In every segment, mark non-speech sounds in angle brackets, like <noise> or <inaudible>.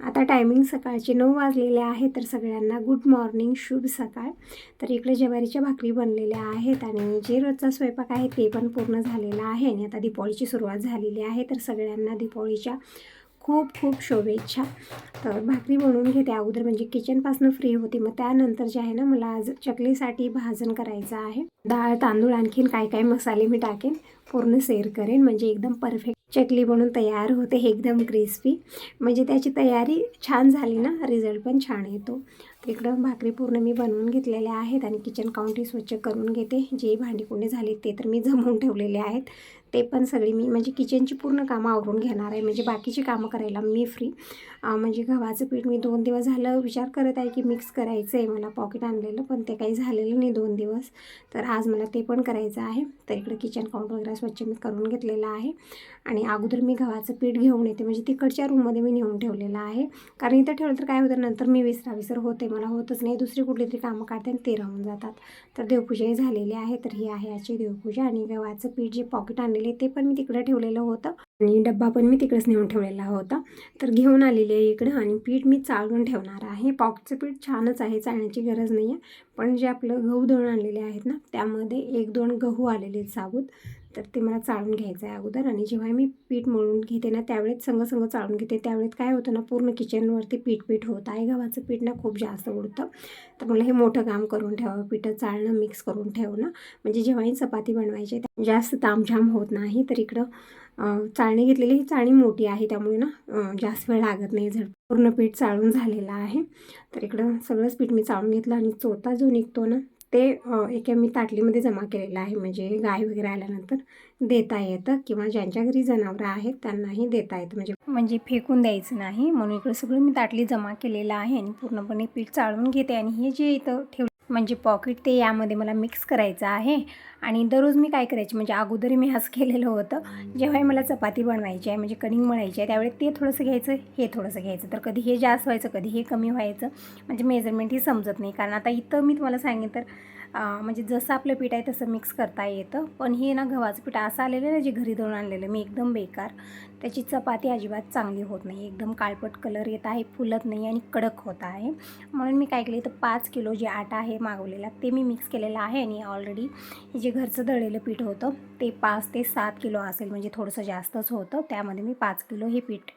आता टायमिंग सकाळचे नऊ वाजलेले आहे तर सगळ्यांना गुड मॉर्निंग शुभ सकाळ. तर इकडे ज्वारीच्या भाकरी बनलेल्या आहेत आणि जे रोजचा स्वयंपाक आहे ते पण पूर्ण झालेला आहे आणि आता दीपावलीची सुरुवात झालेली आहे तर सगळ्यांना दीपावलीच्या खूप खूप शुभेच्छा. तर भाकरी बनवून घेते अगोदर म्हणजे किचनपासून फ्री होती मग त्यानंतर जे आहे ना मला आज चकलीसाठी भाजन करायचं आहे. डाळ तांदूळ आणखीन काय काय मसाले मी टाकेन पूर्ण सेअर करेन म्हणजे एकदम परफेक्ट चकली बनून तयार होते एकदम क्रिस्पी म्हणजे त्याची तयारी छान झाली ना रिझल्ट पण छान येतो. इकडं भाकरी पूर्ण मी बनवून घेतलेल्या आहेत आणि किचन काउंटी स्वच्छ करून घेते. जे भांडीकुंडे झाले ते तर मी जमवून ठेवलेले आहेत. ते पण सगळी मी म्हणजे किचनची पूर्ण कामं आवरून घेणार आहे. म्हणजे बाकीची कामं करायला मी फ्री म्हणजे गव्हाचं पीठ मी दोन दिवस झालं विचार करत आहे की मिक्स करायचं आहे मला पॉकेट आणलेलं पण ते काही झालेलं नाही दोन दिवस. तर आज मला ते पण करायचं आहे. तर इकडे किचन काउंट वगैरे स्वच्छ मी करून घेतलेलं आहे. आणि अगोदर मी गव्हाचं पीठ घेऊन येते. म्हणजे तिकडच्या रूममध्ये मी नेऊन ठेवलेलं आहे. कारण इथं ठेवलं तर काय होतं? नंतर मी विसरा विसर होते. मला होतच नाही. दुसरी कुठली तरी कामं काढते आणि ते राहून जातात. तर देवपूजाही झालेली आहे. तर ही आहे याची देवपूजा आणि गव्हाचं पीठ जे पॉकेट आणलेले ते पण मी तिकडं ठेवलेलं होतं. आणि डब्बा पण मी तिकडेच नेऊन ठेवलेला होता. तर घेऊन आलेली आहे इकडं आणि पीठ मी चाळून ठेवणार आहे. पॉकेटचं पीठ छानच आहे. चाळण्याची गरज नाही आहे पण जे आपलं गहू दळून आणलेले आहेत ना त्यामध्ये एक दोन गहू आलेले आहेत साबूत. तर ते मला चाळून घ्यायचं आहे अगोदर. आणि जेव्हा मी पीठ मळून घेते ना त्यावेळेस संग संग चाळून घेते. त्यावेळेस काय होतं ना पूर्ण किचनवरती पीठ पीठ होत आहे. गव्हाचं पीठ ना खूप जास्त उडतं. तर मला हे मोठं काम करून ठेवावं पिठं चाळणं मिक्स करून ठेवणं. म्हणजे जेव्हाही चपाती बनवायची आहे जास्त तामझाम होत नाही. तर इकडं चाळणी घेतलेली ही चाळणी मोठी आहे त्यामुळे ना जास्त वेळ लागत नाही. झड पूर्ण पीठ चाळून झालेलं आहे. तर इकडं सगळंच पीठ मी चाळून घेतलं आणि चोथा जो निघतो ना ते एके मी ताटलीमध्ये जमा केलेलं आहे. म्हणजे गाय वगैरे आल्यानंतर देता येतं किंवा ज्यांच्या घरी जनावरं आहेत त्यांनाही देता येतं. म्हणजे म्हणजे फेकून द्यायचं नाही. म्हणून इकडं सगळं मी ताटली जमा केलेलं आहे आणि पूर्णपणे पीठ चाळून घेते. आणि हे जे इथं ठेव म्हणजे पॉकेट ते यामध्ये मला मिक्स करायचं आहे. आणि दररोज मी काय करायचे म्हणजे अगोदर मी असं केलेलं होतं. जेव्हा मला चपाती बनवायची आहे म्हणजे कणिंग मळायची आहे त्यावेळी ते थोडंसं घ्यायचं हे थोडंसं घ्यायचं. तर कधी हे जास्त व्हायचं कधी हे कमी व्हायचं. म्हणजे मेजरमेंट ही समजत नाही. कारण आता इथं मी तुम्हाला सांगेन तर म्हणजे जसं आपलं पीठ आहे तसं मिक्स करता येतं. पण हे ना गव्हाचं पीठ असं आलेलं ना जे घरी दळून आणलेलं मी एकदम बेकार. त्याची चपाती अजिबात चांगली होत नाही. एकदम काळपट कलर येत आहे फुलत नाही आणि कडक होत आहे. म्हणून मी काय केलं तर पाच किलो जे आटा आहे मागवलेला ते मी मिक्स केलेलं आहे आणि ऑलरेडी जे घरचं दळलेलं पीठ होतं ते पाच ते सात किलो असेल म्हणजे थोडंसं जास्तच होतं. त्यामध्ये मी पाच किलो हे पीठ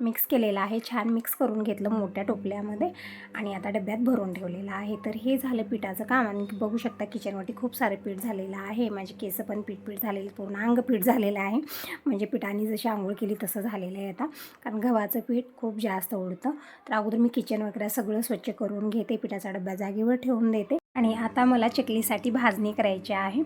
मिक्स केलेलं आहे. छान मिक्स करून घेतलं मोठ्या टोपल्यामध्ये आणि आता डब्यात भरून ठेवलेलं आहे. तर हे झालं पिठाचं काम आणि बघू शकता किचनवरती खूप सारे पीठ झालेलं आहे. माझे केस पण पीठ पीठ झालेले पूर्ण अंग पीठ झालेलं आहे. म्हणजे पिठाने जशी आंघोळ केली तसं झालेलं आहे आता. कारण गव्हाचं पीठ खूप जास्त उडतं. तर अगोदर मी किचन वगैरे सगळं स्वच्छ करून घेते. पिठाचा डब्बा जागेवर ठेवून देते. आणि आता मला चकलीसाठी भाजणी करायची आहे.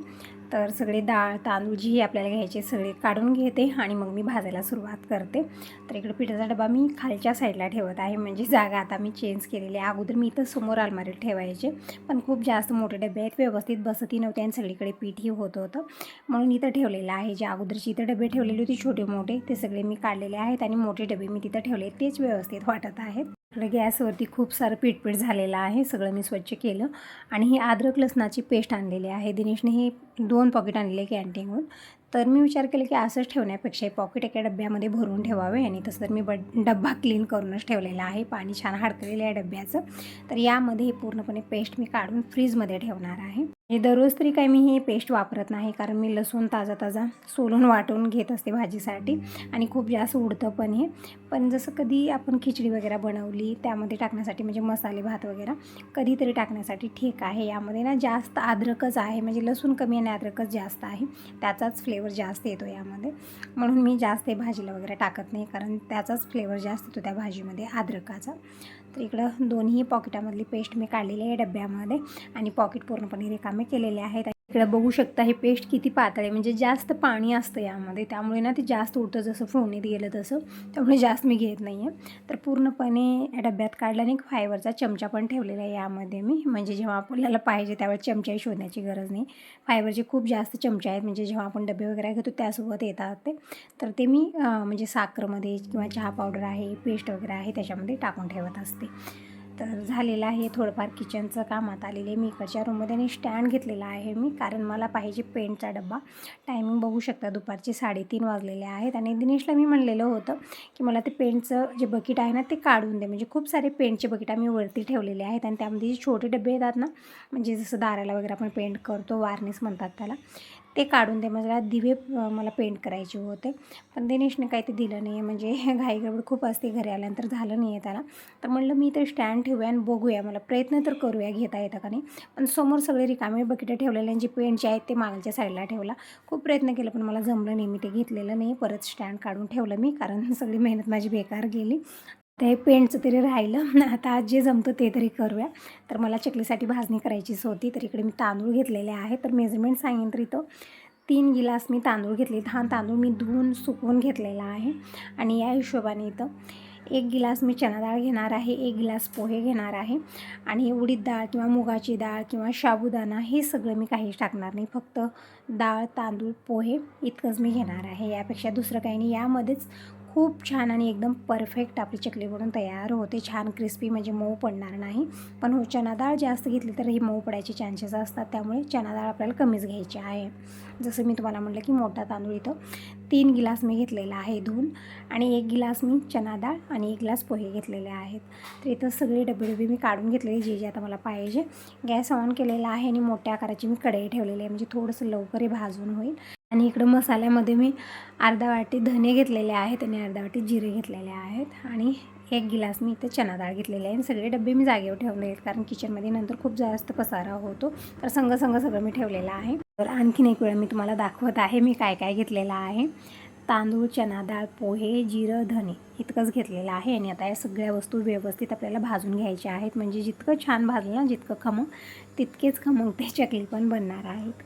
तर सगळे डाळ तांदूळ जी आपल्याला घ्यायचे सगळे काढून घेते आणि मग मी भाजायला सुरुवात करते. तर इकडं पिठाचा डबा मी खालच्या साईडला ठेवत आहे. म्हणजे जागा आता मी चेंज केलेली आहे. अगोदर मी इथं समोर अलमारीत ठेवायचे. पण खूप जास्त मोठे डबे आहेत. व्यवस्थित बसतही नव्हते आणि सगळीकडे पीठही होत होतं. म्हणून इथं ठेवलेलं आहे. जे अगोदरची इथं डबे ठेवलेले होते छोटे मोठे ते सगळे मी काढलेले आहेत आणि मोठे डबे मी तिथं ठेवले तेच व्यवस्थित वाटत आहेत. इकडे गॅसवरती खूप सारं पीठपीठ झालेलं आहे सगळं मी स्वच्छ केलं. आणि ही अद्रक लसणाची पेस्ट आणलेली आहे. दिनेशने हे दोन पॉकेट आणलेले कॅन्टीनहून तर मी विचार केला की असंच ठेवण्यापेक्षा पॉकेट एका डब्यामध्ये भरून ठेवावे आणि तसं तर मी ब डब्बा क्लीन करूनच ठेवलेला आहे. पाणी छान हाडकलेलं आहे डब्याचं. तर यामध्ये हे पूर्णपणे पेस्ट मी काढून फ्रीजमध्ये ठेवणार आहे. हे दररोज तरी काही मी हे पेस्ट वापरत नाही कारण मी लसूण ताजा ताजा सोलून वाटून घेत असते भाजीसाठी आणि खूप जास्त उडतं पण हे. पण जसं कधी आपण खिचडी वगैरे बनवली त्यामध्ये टाकण्यासाठी म्हणजे मसाले भात वगैरे कधीतरी टाकण्यासाठी ठीक आहे. यामध्ये ना जास्त अद्रकच आहे म्हणजे लसूण कमी आणि अद्रकच जास्त आहे. त्याचाच फ्लेवर जास्त येतो यामध्ये. म्हणून मी जास्त हे भाजीला वगैरे टाकत नाही कारण त्याचाच फ्लेवर जास्त येतो त्या भाजीमध्ये अद्रकाचा. तर इकडं दोन्ही पॉकेटामधली पेस्ट मी काढलेली आहे डब्यामध्ये आणि पॉकेट पूर्णपणे रिकामे केलेले आहेत. इकडे बघू शकता हे पेस्ट किती पातळ आहे. म्हणजे जास्त पाणी असतं यामध्ये. त्यामुळे ना ते जास्त उडतं जसं फोडणीत गेलं तसं. त्यामुळे जास्त मी घेत नाही आहे तर पूर्णपणे डब्यात काढल्याने आणि फायबरचा चमचा पण ठेवलेला आहे यामध्ये मी. म्हणजे जेव्हा आपल्याला पाहिजे त्यावेळेस चमचाही शोधण्याची गरज नाही. फायबरचे खूप जास्त चमचे आहेत. म्हणजे जेव्हा आपण डबे वगैरे घेतो त्यासोबत येतात ते. तर ते मी म्हणजे साखरमध्ये किंवा चहा पावडर आहे पेस्ट वगैरे आहे त्याच्यामध्ये टाकून ठेवत असते. तर झालेलं आहे. थोडंफार किचनचं कामात आलेलं आहे. मी इकडच्या रूममध्ये आणि स्टँड घेतलेला आहे मी कारण मला पाहिजे पेंटचा डब्बा. टायमिंग बघू शकता दुपारचे साडेतीन वाजलेले आहेत आणि दिनेशला मी म्हणलेलं होतं की मला ते पेंटचं जे बकेट आहे ना ते काढून दे. म्हणजे खूप सारे पेंटचे बकेट आम्ही वरती ठेवलेले आहेत आणि त्यामध्ये जे छोटे डबे येतात ना म्हणजे जसं दाराला वगैरे आपण पेंट करतो वार्निस म्हणतात त्याला ते काढून दे. मला दिवे मला पेंट करायचे होते. पण दिनेशने काही ते दिलं नाही आहे म्हणजे <laughs> घाईगडबड खूप असते घरी आल्यानंतर. झालं नाही आहे त्याला. तर म्हणलं मी तर स्टँड ठेवूया आणि बघूया. मला प्रयत्न तर करूया घेता येतं का नाही. पण समोर सगळे रिकामे बकेटं ठेवलेले आणि जे पेंटचे आहेत ते मागच्या साईडला ठेवला. खूप प्रयत्न केला पण मला जमलं नाही. मी ते घेतलेलं नाही. परत स्टँड काढून ठेवलं मी कारण <laughs> सगळी मेहनत माझी बेकार गेली. ते पेंटचं तरी राहिलं. <laughs> आता आज जे जमतं ते तरी करूया. तर मला चकलीसाठी भाजणी करायचीच होती. तर इकडे मी तांदूळ घेतलेले आहे तर मेजरमेंट सांगेन तर इथं तीन गिलास मी तांदूळ घेतले. हा तांदूळ मी धुवून सुकवून घेतलेला आहे. आणि या हिशोबाने इथं एक गिलास मी चना डाळ घेणार आहे. एक गिलास पोहे घेणार आहे. आणि उडीद डाळ किंवा मुगाची डाळ किंवा साबुदाणा हे सगळं मी काहीच टाकणार नाही. फक्त डाळ तांदूळ पोहे इतकंच मी घेणार आहे. यापेक्षा दुसरं काही नाही. यामध्येच खूप छान आणि एकदम परफेक्ट आपली चकली बनून तयार होते. छान क्रिस्पी म्हणजे मऊ पडणार नाही. पण हो चना डाळ जास्त घेतली तर ही मऊ पडायचे चान्सेस असतात. त्यामुळे चना डाळ आपल्याला कमीच घ्यायची आहे. जसं मी तुम्हाला म्हटलं की मोठा तांदूळ इथं. तीन गिलास मी घेतलेला आहे धुवून आणि एक गिलास मी चना डाळ आणि एक गिलास पोहे घेतलेले आहेत. तर इथं सगळे डबे डबे मी काढून घेतलेले जे जे आता मला पाहिजे. गॅस ऑन केलेला आहे आणि मोठ्या आकाराची मी कढई ठेवलेली आहे. म्हणजे थोडंसं लवकर भाजून होईल. आणि इकडं मसाल्यामध्ये मी अर्धा वाटी धने घेतलेले आहेत आणि अर्धा वाटी जिरे घेतलेले आहेत. आणि एक गिलास मी इथे चना डाळ घेतलेली आहे. आणि सगळे डबे मी जागेवर ठेवले आहेत कारण किचनमध्ये नंतर खूप जास्त पसारा होतो. तर संघ संघ सगळं मी ठेवलेलं आहे. तर आणखीन एक वेळा मी तुम्हाला दाखवत आहे मी काय काय घेतलेलं आहे. तांदूळ चना डाळ पोहे जिरं धने इतकंच घेतलेलं आहे. आणि आता या सगळ्या वस्तू व्यवस्थित आपल्याला भाजून घ्यायच्या आहेत. म्हणजे जितकं छान भाजलं ना जितकं खमंग तितकेच खमंग ते चकली पण बनणार आहेत.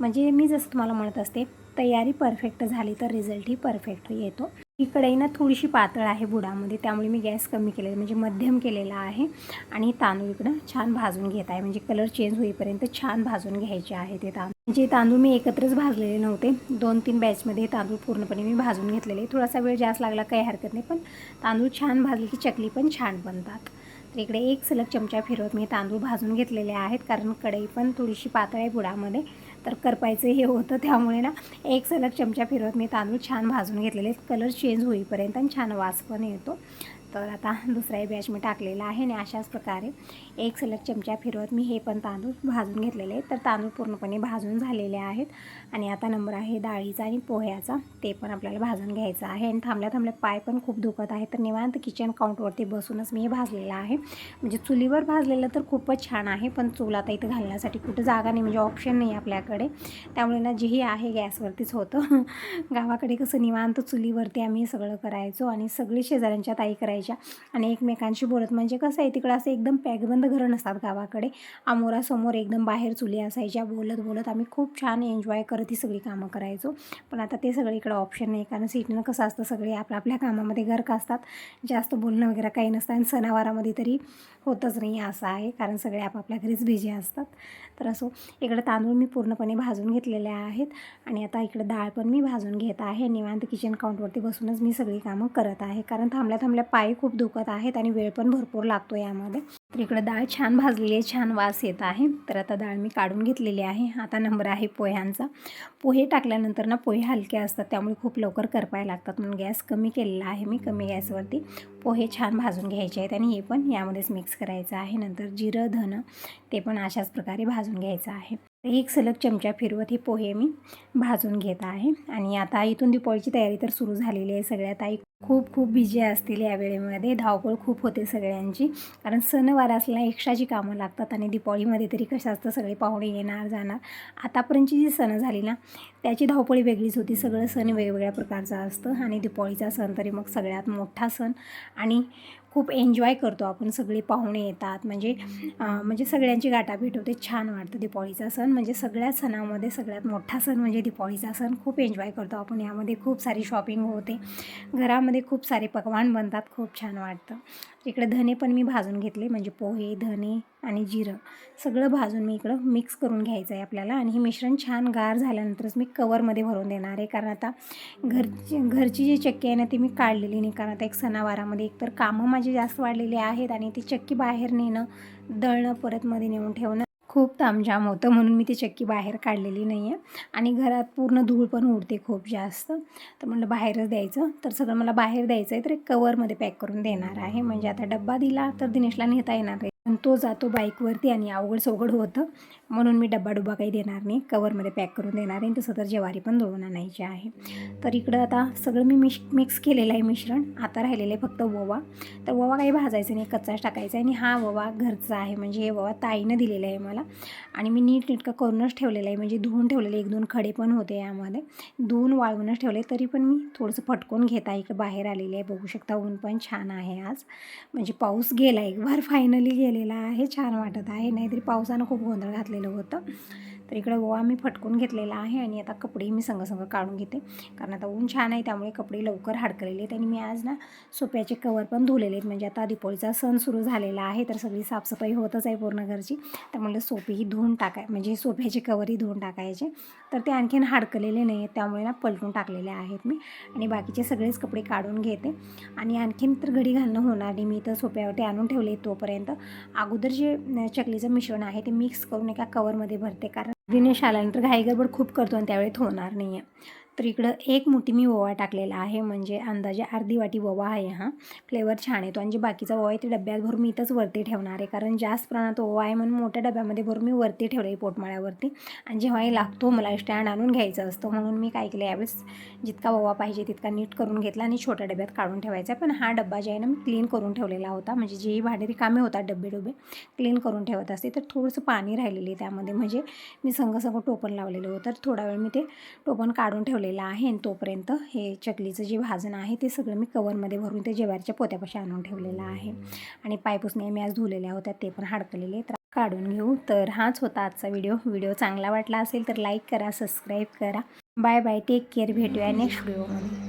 म्हणजे मी जसं तुम्हाला म्हणत असते तयारी परफेक्ट झाली तर रिझल्टही परफेक्ट येतो. ही कढई ना थोडीशी पातळ आहे बुडामध्ये त्यामुळे मी गॅस कमी केलेला म्हणजे मध्यम केलेला आहे. आणि तांदूळ इकडं छान भाजून घेत आहे म्हणजे कलर चेंज होईपर्यंत छान भाजून घ्यायचे आहे ते तांदूळ. म्हणजे तांदूळ मी एकत्रच भाजलेले नव्हते. दोन तीन बॅचमध्ये तांदूळ पूर्णपणे मी भाजून घेतलेले. थोडासा वेळ जास्त लागला काही हरकत नाही पण तांदूळ छान भाजले की चकली पण छान बनतात. तर इकडे एक सलग चमचा फिरवत मी तांदूळ भाजून घेतलेले आहेत कारण कढई पण थोडीशी पातळ आहे बुडामध्ये. तर करपायचं हे होतं. त्यामुळे ना एक सलग चमचा फिरवत मी तांदूळ छान भाजून घेतलेले. कलर चेंज होईपर्यंत आणि छान वास पण येतो. तर आता दुसराही बॅच मी टाकलेला आहे आणि अशाच प्रकारे एक सलग चमचा फिरवत मी हे पण तांदूळ भाजून घेतलेले आहेत. तर तांदूळ पूर्णपणे भाजून झालेले आहेत. आणि आता नंबर आहे डाळीचा आणि पोह्याचा. ते पण आपल्याला भाजून घ्यायचं आहे. आणि थांबल्या थांबल्या पाय पण खूप दुखत आहे तर निवांत किचन काउंटवरती बसूनच मी हे भाजलेलं आहे. म्हणजे चुलीवर भाजलेलं तर खूपच छान आहे. पण चूल आता इथं घालण्यासाठी कुठं जागा नाही. म्हणजे ऑप्शन नाही आपल्याकडे. त्यामुळे ना जेही आहे गॅसवरतीच होतं. <laughs> गावाकडे कसं निवांत चुलीवरती आम्ही सगळं करायचो. आणि सगळे शेजाऱ्यांच्या ताई करायच्या आणि एकमेकांशी बोलत. म्हणजे कसं आहे तिकडं असं एकदम पॅकबंद घरं नसतात गावाकडे. आमोरासमोर एकदम बाहेर चुली असायच्या बोलत बोलत. आम्ही खूप छान एन्जॉय करत ही सगळी कामं करायचो. पण आता ते सगळं इकडं ऑप्शन नाही. कारण सिटीनं कसं असतं सगळे आपल्या आपल्या कामामध्ये गर्क असतात. जास्त बोलणं वगैरे काही नसतं आणि सणावारामध्ये तरी होतच नाही असं आहे. कारण सगळे आपापल्या घरीच बिझी असतात. तर असो इकडं तांदूळ मी पूर्णपणे भाजून घेतलेले आहेत. आणि आता इकडं डाळ पण मी भाजून घेत आहे. निवांत किचन काउंटवरती बसूनच मी सगळी कामं करत आहे. कारण थांबल्या थांबल्या पाय खूप दुखत आहेत आणि वेळ पण भरपूर लागतो यामध्ये. तर इकडं डाळ छान भाजलेली आहे छान वास येत आहे. तर आता डाळ मी काढून घेतलेली आहे. आता नंबर आहे पोह्यांचा. पोहे टाकल्यानंतर ना पोहे हलके असतात त्यामुळे खूप लवकर करपायला लागतात. म्हणून गॅस कमी केलेला आहे मी कमी गॅसवरती पोहे छान भाजून घ्यायचे आहेत. आणि हे पण यामध्येच मिक्स करायचं आहे. नंतर जिरं धनं ते पण अशाच प्रकारे भाजून घ्यायचं आहे. एक सलग चमचा फिरवत हे पोहे मी भाजून घेत आहे. आणि आता इथून दिपाळीची तयारी तर सुरू झालेली आहे. सगळ्या ताई खूप खूप बिझी असतील या वेळेमध्ये. धावपळ खूप होते सगळ्यांची. कारण सण असल्याने एक्स्ट्राची कामं लागतात आणि दिपाळीमध्ये तरी कसं असतं सगळे पाहुणे येणार जाणार. आतापर्यंतची जी सणं झाली ना त्याची धावपळी वेगळीच होती. सगळं सण वेगवेगळ्या प्रकारचं असतं आणि दिपाळीचा सण तरी मग सगळ्यात मोठा सण. आणि खूप एन्जॉय करतो आपण. सगळे पाहुणे येतात. म्हणजे म्हणजे सगळ्यांची गाठाभेट होते. छान वाटतं दिपाळीचा सण. म्हणजे सगळ्या सणामध्ये सगळ्यात मोठा सण म्हणजे दिपाळीचा सण. खूप एन्जॉय करतो आपण. यामध्ये खूप सारी शॉपिंग होते. घरा घरामध्ये खूप सारे पकवान बनतात. खूप छान वाटतं. इकडे धने पण मी भाजून घेतले. म्हणजे पोहे धने आणि जिरं. सगळं भाजून मी इकडं मिक्स करून घ्यायचं आहे आपल्याला. आणि हे मिश्रण छान गार झाल्यानंतरच मी कवरमध्ये भरून देणार आहे. कारण आता घरची घरची जी चक्की आहे ना ती मी काढलेली नाही. कारण आता एक सणावारामध्ये एकतर कामं माझी जास्त वाढलेली आहेत आणि ती चक्की बाहेर नेणं दळणं परत मध्ये नेऊन ठेवणं खूप तामझाम होतं. म्हणून मी ती चक्की बाहेर काढलेली नाही आहे आणि घरात पूर्ण धूळ पण उडते खूप जास्त. तर म्हटलं बाहेरच द्यायचं. तर सगळं मला बाहेर द्यायचं आहे तर एक कवरमध्ये पॅक करून देणार आहे. म्हणजे आता डब्बा दिला तर दिनेशला नेता येणार आहे. पण तो जातो बाईकवरती आणि अवघड सवघड होतं. म्हणून मी डब्बा डुब्बा काही देणार नाही. कवरमध्ये पॅक करून देणार आहे तसं तर ज्वारी पण दळून आणायची आहे. तर इकडं आता सगळं मी मिश मिक्स केलेलं आहे मिश्रण. आता राहिलेलं आहे फक्त ओवा. तर ओवा काही भाजायचं नाही कच्चाच टाकायचा आहे आणि हा ववा घरचा आहे. म्हणजे हे ववा ताईनं दिलेला आहे मला. आणि मी नीट नीटकं करूनच ठेवलेलं आहे. म्हणजे धुवून ठेवलेले एक दोन खडे पण होते यामध्ये. धुवून वाळवूनच ठेवले. तरी पण मी थोडंसं फटकून घेत आहे. इकडं बाहेर आलेले आहे. बघू शकता ऊन पण छान आहे आज. म्हणजे पाऊस गेला एक बार फायनली गेलेला आहे छान वाटत आहे. नाहीतरी पावसानं खूप गोंधळ घातलेलं होतं. तर इकडं ओवा मी फटकून घेतलेला आहे आणि आता कपडेही मी संगसंग काढून घेते. कारण आता ऊन छान आहे त्यामुळे कपडे लवकर हाडकलेले आहेत आणि मी आज ना सोप्याचे कवर पण धुलेले आहेत. म्हणजे आता दीपावलीचा सण सुरू झालेला आहे तर सगळी साफसफाई होतच आहे पूर्ण घरची. तर म्हणलं सोपेही धुवून टाकाय म्हणजे सोप्याचे कवरही धुवून टाकायचे. तर ते आणखीन हाडकलेले नाही आहेत त्यामुळे ना पलटून टाकलेले आहेत मी. आणि बाकीचे सगळेच कपडे काढून घेते. आणि आणखीन तर घडी घालणं होणार नाही. मी तर सोप्यावरती आणून ठेवले तोपर्यंत. अगोदर जे चकलीचं मिश्रण आहे ते मिक्स करून एका कवरमध्ये भरते. कारण दिनेश आल्यानंतर घाईगडबड खूप करतो आणि त्यावेळेत होणार नाही आहे तर इकडं एक मुठी मी ओवा टाकलेला आहे म्हणजे अंदाजे अर्धी वाटी ओवा आहे हा. फ्लेवर छान येतो आणि जे बाकीचा ओवा आहे ते डब्यात भरून मी इथंच वरती ठेवणार आहे कारण जास्त प्रमाणात ओवा आहे म्हणून मोठ्या डब्यामध्ये भरून मी वरती ठेवले पोटमाळ्यावरती. आणि जेव्हाही लागतो मला स्टँड आणून घ्यायचं असतं म्हणून मी काय केलं यावेळेस जितका ओवा पाहिजे तितका नीट करून घेतला आणि छोट्या डब्यात काढून ठेवायचा पण हा डब्बा जे आहे ना मी क्लीन करून ठेवलेला होता म्हणजे जेही भांडे रिकामे होतात डबे डबे क्लीन करून ठेवत असते. तर थोडंसं पाणी राहिलेले त्यामध्ये म्हणजे मी संग संग टोपण लावलेलं होतं. तर थोडा वेळ मी ते टोपण काढून ठेवले ठेवलेलं आहे आणि तोपर्यंत हे चकलीचं जे भाजण आहे ते सगळं मी कवरमध्ये भरून ते जेवारीच्या पोत्यापाशी आणून ठेवलेलं आहे. आणि पायपुसणे मी आज धुलेल्या होत्या ते पण हाडकलेले तर काढून घेऊ. तर हाच होता आजचा व्हिडिओ. व्हिडिओ चांगला वाटला असेल तर लाईक करा सबस्क्राईब करा. Bye bye. Take care. भेटूया नेक्स्ट व्हिडिओमध्ये.